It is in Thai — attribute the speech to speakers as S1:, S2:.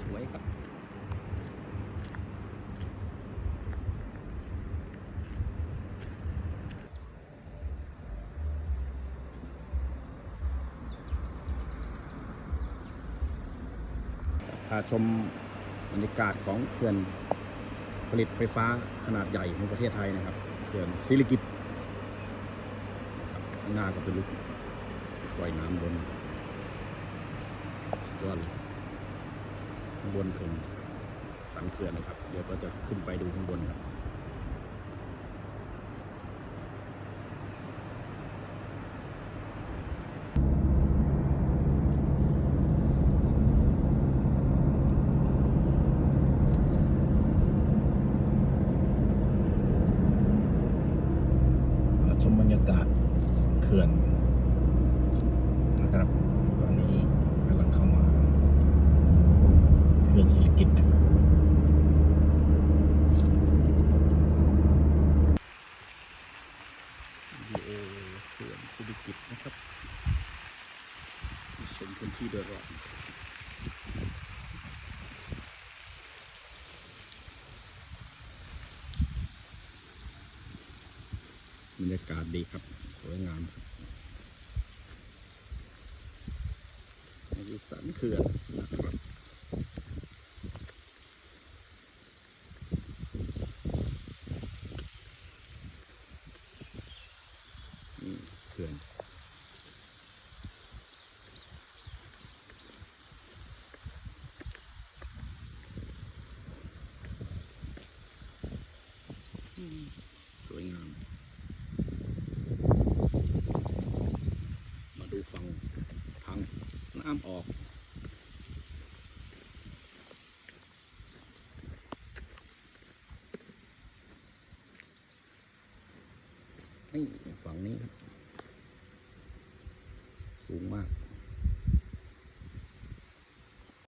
S1: สวยครับพาชมบรรยากาศของเขื่อนผลิตไฟฟ้าขนาดใหญ่ในประเทศไทยนะครับเขื่อนศิริกิตนะครับข้างหน้าก็เป็นลูกปล่อยน้ำบนสุดยอดเลยางบนถึงสันเขื่อนนะครับ เดี๋ยวก็จะขึ้นไปดูข้างบนครับชมบรรยากาศเขื่อนนะครับ ตอนนี้กำลังเข้ามา เขื่อนศิริกิตนะครับดีโอเขื่อนศิริกิตนะครับชมพื้นที่โดยรอบบรรยากาศดีครับ สวยงามครับนี่คือสันเขื่อนนะครับ้ามออก นี่ฝั่งนี้ครับ สูงมาก